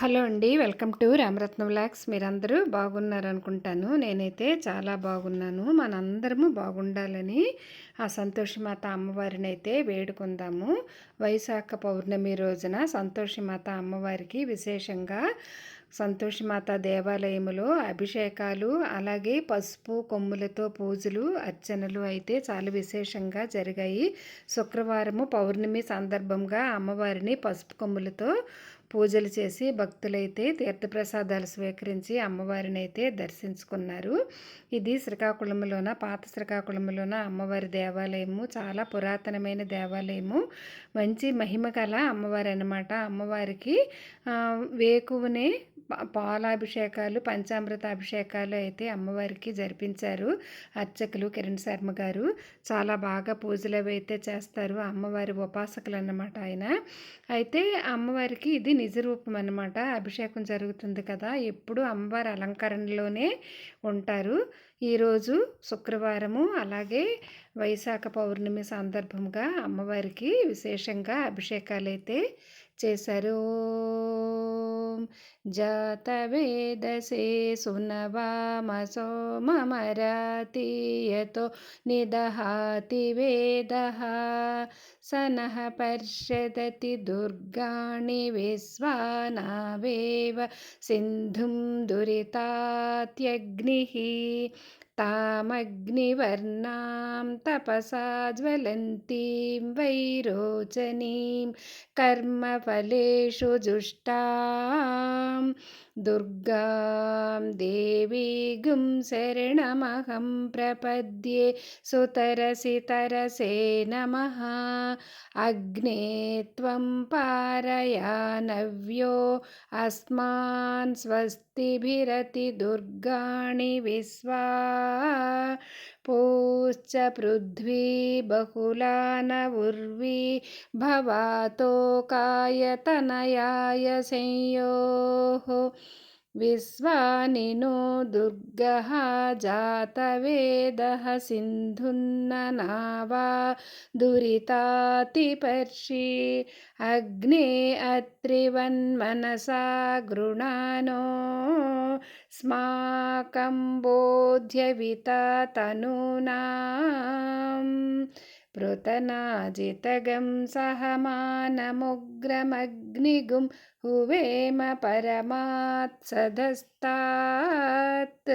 Hello అండి welcome to Ramaratnam vlogs మీరందరూ బాగున్నారనుకుంటాను. నేనైతే చాలా బాగున్నాను. మనందరము బాగుండాలని ఆ సంతోషమాత అమ్మవారిని అయితే వేడుకుందాము. వైశాఖ పౌర్ణమి రోజున సంతోషమాత అమ్మవారికి విశేషంగా సంతోషమాత దేవాలయములో అభిషేకాలు అలాగే పసుపు కొమ్ములతో పూజలు అర్చనలు అయితే చాలా విశేషంగా జరిగాయి. శుక్రవారము పౌర్ణమి సందర్భంగా అమ్మవారిని పసుపు కొమ్ములతో పూజలు చేసి భక్తులైతే తీర్థప్రసాదాలు స్వీకరించి అమ్మవారిని అయితే దర్శించుకున్నారు. ఇది శ్రీకాకుళంలోన పాత శ్రీకాకుళంలోన అమ్మవారి దేవాలయము. చాలా పురాతనమైన దేవాలయము. మంచి మహిమ కల అమ్మవారి అనమాట అమ్మవారికి వేకువనే పాలాభిషేకాలు పంచామృత అభిషేకాలు అయితే అమ్మవారికి జరిపించారు. అర్చకులు కిరణ్ శర్మ గారు. చాలా బాగా పూజలు అవి అయితే చేస్తారు అమ్మవారి ఉపాసకులు అన్నమాట ఆయన. అయితే అమ్మవారికి ఇది నిజరూపం అనమాట అభిషేకం జరుగుతుంది కదా! ఎప్పుడు అమ్మవారి అలంకరణలోనే ఉంటారు. ఈరోజు శుక్రవారము అలాగే వైశాఖ పౌర్ణమి సందర్భంగా అమ్మవారికి విశేషంగా అభిషేకాలు అయితే చేశారు. జాతవేదసే సునవామ సోమమరాతీయతో నిదహాతి వేద సనః పర్షదతి దుర్గాణి విశ్వానావేవ సింధుం దురితాత్యగ్ని तामग्निवर्णां तपसा ज्वलन्तीं वैरोचनीं कर्मफलेषु जुष्टां दुर्गां देवीगुं शरणमहं प्रपद्ये सुतरसि तरसे नमः अग्ने त्वं पारयानव्यो अस्मान् स्वस्तिभिरति दुर्गाणि विश्वा पूश्च पृथ्वी बहुला न उर्वी भवातोकायतनयाय संयोः विश्वानि नो दुर्गः जातवेदः सिन्धुन्ननावा दुरितातिपर्षि। अग्ने अत्रिवन्मनसा गृणानो स्माकं बोध्यविता तनूनाम् पृतनाजितगं सहमानमुग्रमग्निगुं हुवेम परमात्सदस्तात्।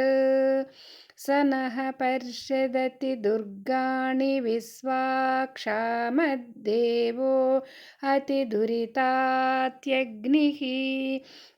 स नः पर्षदति दुर्गाणि विश्वाक्षामद्देवो अतिदुरितात्यग्निः।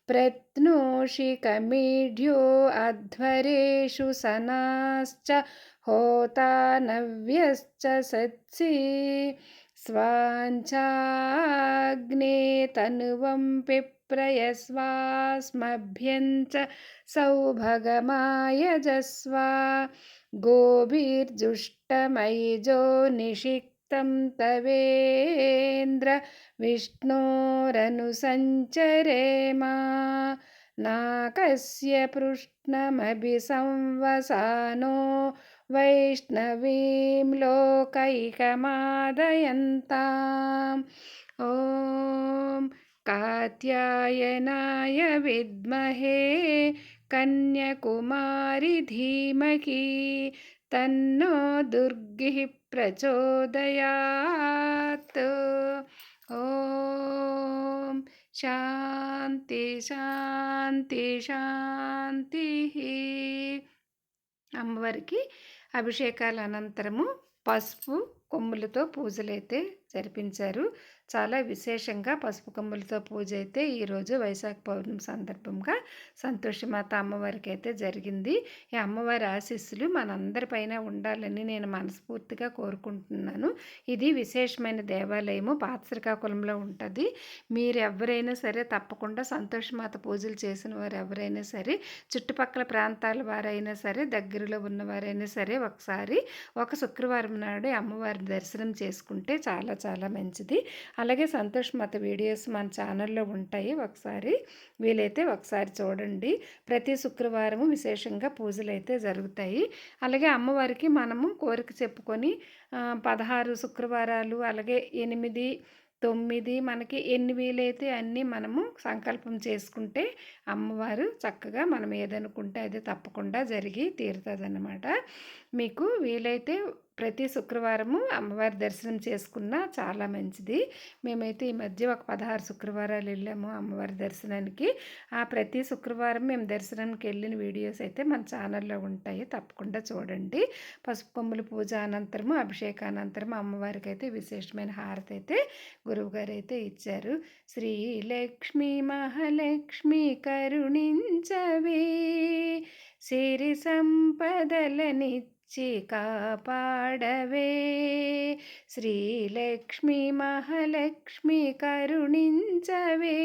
प्रत्नोषि कमीढ्यो अध्वरेषु सनाश्च होता नव्यश्च सत्सि स्वाञ्चाग्ने तनुवं पिप्रयस्वास्मभ्यं च सौभगमायजस्व। गोभिर्जुष्टमयिजो निषिक्तं तवेन्द्र विष्णोरनुसञ्चरेमा। नाकस्य पृष्णमभिसंवसानो वैष्णवीं लोकैकमादयन्ताम्। ॐ कात्यायनाय विद्महे कन्याकुमारि धीमहि, तन्नो दुर्गिः प्रचोदयात्। ॐ शान्ति शान्ति शान्तिः। अम्बर् అభిషేకాల అనంతరము పసుపు కొమ్ములతో పూజలైతే జరిపించారు. చాలా విశేషంగా పసుపు కొమ్ములతో పూజ అయితే ఈరోజు వైశాఖ పౌర్ణమి సందర్భంగా సంతోషమాత అమ్మవారికి అయితే జరిగింది. ఈ అమ్మవారి ఆశీస్సులు మనందరిపైన ఉండాలని నేను మనస్ఫూర్తిగా కోరుకుంటున్నాను. ఇది విశేషమైన దేవాలయము. పాత్రికాకులంలో ఉంటుంది. మీరు ఎవరైనా సరే తప్పకుండా సంతోషమాత పూజలు చేసిన వారు ఎవరైనా సరే చుట్టుపక్కల ప్రాంతాల వారైనా సరే దగ్గరలో ఉన్నవారైనా సరే ఒకసారి ఒక శుక్రవారం నాడు అమ్మవారి దర్శనం చేసుకుంటే చాలా చాలా మంచిది. అలాగే సంతోష్ మత వీడియోస్ మన ఛానల్లో ఉంటాయి ఒకసారి. వీలైతే ఒకసారి చూడండి. ప్రతి శుక్రవారము విశేషంగా పూజలు అయితే జరుగుతాయి. అలాగే అమ్మవారికి మనము కోరిక చెప్పుకొని పదహారు శుక్రవారాలు అలాగే ఎనిమిది తొమ్మిది మనకి ఎన్ని వీలైతే అన్నీ మనము సంకల్పం చేసుకుంటే అమ్మవారు చక్కగా మనం ఏదనుకుంటే అది తప్పకుండా జరిగి తీరుతుందన్నమాట. మీకు వీలైతే ప్రతి శుక్రవారము అమ్మవారి దర్శనం చేసుకున్నా చాలా మంచిది. మేమైతే ఈ మధ్య ఒక పదహారు శుక్రవారాలు వెళ్ళాము అమ్మవారి దర్శనానికి. ఆ ప్రతి శుక్రవారం మేము దర్శనానికి వెళ్ళిన వీడియోస్ అయితే మన ఛానల్లో ఉంటాయి. తప్పకుండా చూడండి. పసుపు కొమ్ముల పూజ అనంతరము అభిషేకానంతరం అమ్మవారికి అయితే విశేషమైన హారతి అయితే గురువుగారు అయితే ఇచ్చారు. శ్రీ లక్ష్మీ మహాలక్ష్మి కరుణించవే సిరి సంపదలని చి కాపాడవే. శ్రీలక్ష్మి మహాలక్ష్మి కరుణించవే.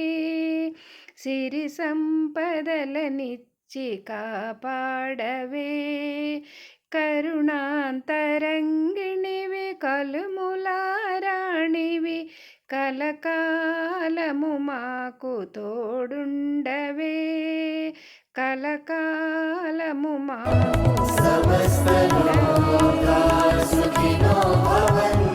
సిరి సంపదలనిచ్చి కాపాడవే. కరుణాంతరంగిణివి కలుములారాణివి కలకాలము మాకు తోడుండవే. కలకాలము మా సమస్త సుఖినో భవంతు.